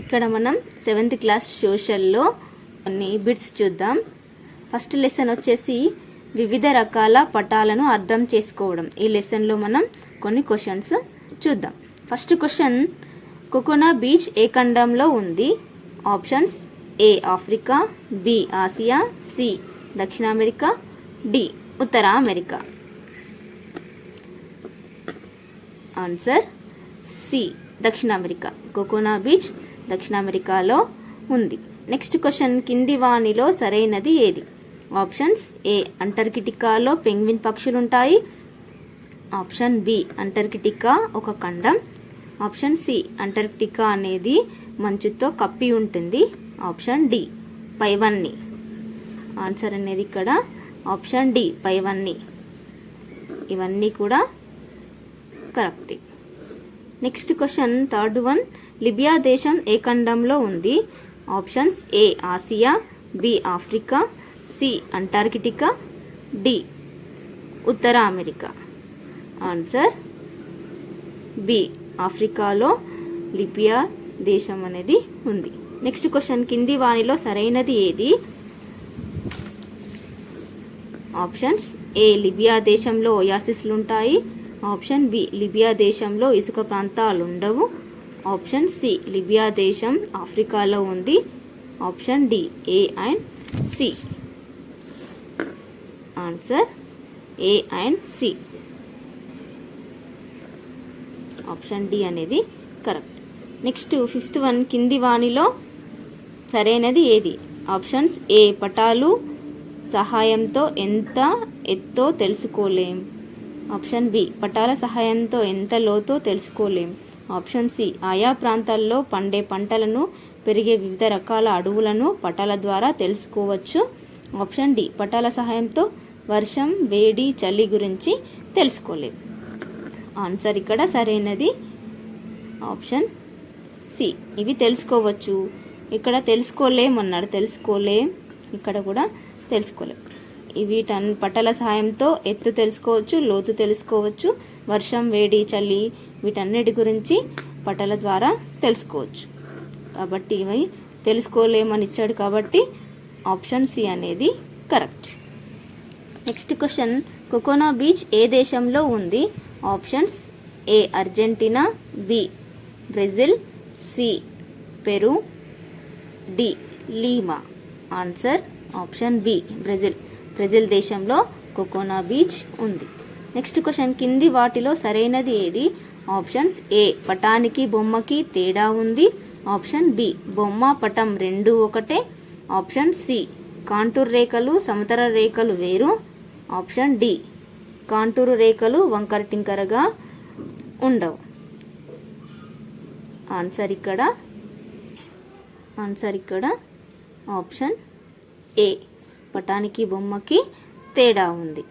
ఇక్కడ మనం seventh class సోషల్లో కొన్ని బిట్స్ చూద్దాం. ఫస్ట్ లెసన్ వచ్చేసి వివిధ రకాల పటాలను అర్థం చేసుకోవడం. ఈ లెసన్లో మనం కొన్ని క్వశ్చన్స్ చూద్దాం. ఫస్ట్ క్వశ్చన్ కొకోనా బీచ్ ఏ ఖండంలో ఉంది? Options A Africa B Asia C దక్షిణ అమెరికా డి ఉత్తర అమెరికా ఆన్సర్ సి దక్షిణ అమెరికా కోకోనా బీచ్ దక్షిణ అమెరికాలో ఉంది. నెక్స్ట్ క్వశ్చన్ కింది వాణిలో సరైనది ఏది? ఆప్షన్స్ ఏ అంటార్కిటికాలో పెంగ్విన్ పక్షులు ఉంటాయి ఆప్షన్ బి అంటార్కిటికా ఒక ఖండం. ఆప్షన్ సి అంటార్కిటికా అనేది మంచుతో కప్పి ఉంటుంది. ఆప్షన్ డి పైవన్నీ. ఆన్సర్ అనేది ఇక్కడ. ఆప్షన్ డి పైవన్నీ. ఇవన్నీ కూడా కరెక్టే. Next question third one Libya దేశం ఏ ఖండంలో ఉంది? Options A Asia B Africa C Antarctica D Uttara America answer B ఆఫ్రికాలో లిబియా దేశం అనేది ఉంది. నెక్స్ట్ క్వశ్చన్ కింది వాణిలో సరైనది ఏది? ఆప్షన్స్ ఏ లిబియా దేశంలో ఓయాసిస్లు ఉంటాయి ఆప్షన్ బి లిబియా దేశంలో ఇసుక ప్రాంతాలు ఉండవు ఆప్షన్ సి లిబియా దేశం ఆఫ్రికాలో ఉంది. Option D A and C. Answer A and C. Option D అనేది కరెక్ట్. నెక్స్ట్ ఫిఫ్త్ వన్ కింది వాణిలో సరైనది ఏది? ఆప్షన్స్ ఏ పటాలు సహాయంతో ఎంత ఎత్తో తెలుసుకోలేం. ఆప్షన్ బి పటాల సహాయంతో ఎంత లోతో తెలుసుకోలేం. ఆప్షన్ సి ఆయా ప్రాంతాల్లో పండే పంటలను పెరిగే వివిధ రకాల అడవులను పటాల ద్వారా తెలుసుకోవచ్చు. ఆప్షన్ డి పటాల సహాయంతో వర్షం వేడి చలి గురించి తెలుసుకోలేం. ఆన్సర్ ఇక్కడ సరైనది. ఆప్షన్ సి ఇవి తెలుసుకోవచ్చు. ఇక్కడ తెలుసుకోలేం అన్నాడు తెలుసుకోలేం. ఇక్కడ కూడా తెలుసుకోలేం. వీటన్ పట్టల సహాయంతో ఎత్తు తెలుసుకోవచ్చు లోతు తెలుసుకోవచ్చు వర్షం వేడి చలి వీటన్నిటి గురించి పటల ద్వారా తెలుసుకోవచ్చు. కాబట్టి ఇవి తెలుసుకోలేమని ఇచ్చాడు కాబట్టి ఆప్షన్ సి అనేది కరెక్ట్. నెక్స్ట్ క్వశ్చన్ కొకోనా బీచ్ ఏ దేశంలో ఉంది? Options A Argentina B Brazil C Peru D Lima. Answer option B Brazil. Brazil దేశంలో కొకోనా బీచ్ ఉంది. నెక్స్ట్ క్వశ్చన్ కింది వాటిలో సరైనది ఏది? ఆప్షన్స్ ఏ పటానికి బొమ్మకి తేడా ఉంది. ఆప్షన్ బి బొమ్మ పటం రెండు ఒకటే. ఆప్షన్ సి కాంటూర్ రేఖలు సమతల రేఖలు వేరు. ఆప్షన్ డి కాంటూరు రేఖలు వంకర టింకరగా ఉండవు. ఆన్సర్ ఇక్కడ ఆన్సర్ ఇక్కడ ఆప్షన్ ఏ. పటానికి బొమ్మకి తేడా ఉంది.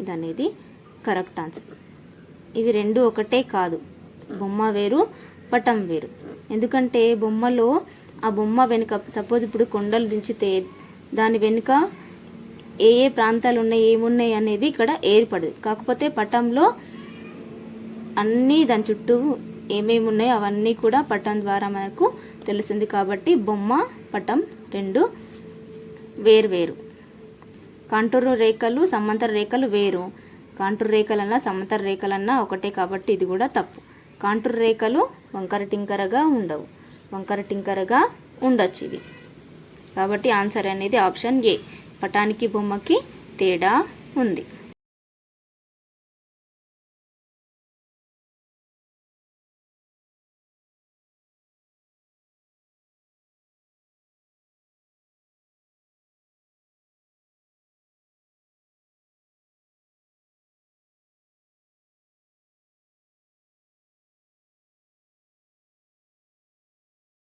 ఇదనేది కరెక్ట్ ఆన్సర్. ఇవి రెండు ఒకటే కాదు. బొమ్మ వేరు పటం వేరు. ఎందుకంటే బొమ్మలో ఆ బొమ్మ వెనుక సపోజ్ ఇప్పుడు కొండలు దించితే దాని వెనుక ఏ ఏ ప్రాంతాలు ఉన్నాయి ఏమున్నాయి అనేది ఇక్కడ ఏర్పడదు. కాకపోతే పటంలో అన్నీ దాని చుట్టూ ఏమేమి ఉన్నాయో అవన్నీ కూడా పటం ద్వారా మనకు తెలుస్తుంది. కాబట్టి బొమ్మ పటం రెండు వేరు. కాంటూరు రేఖలు సమాంతర రేఖలు వేరు. కాంటూరు రేఖలన్నా సమాంతర రేఖలన్నా ఒకటే కాబట్టి ఇది కూడా తప్పు. కాంటూరు రేఖలు వంకర టింకరగా ఉండవు. వంకర టింకరగా ఉండొచ్చు ఇవి. కాబట్టి ఆన్సర్ అనేది ఆప్షన్ ఏ. పటానికి బొమ్మకి తేడా ఉంది.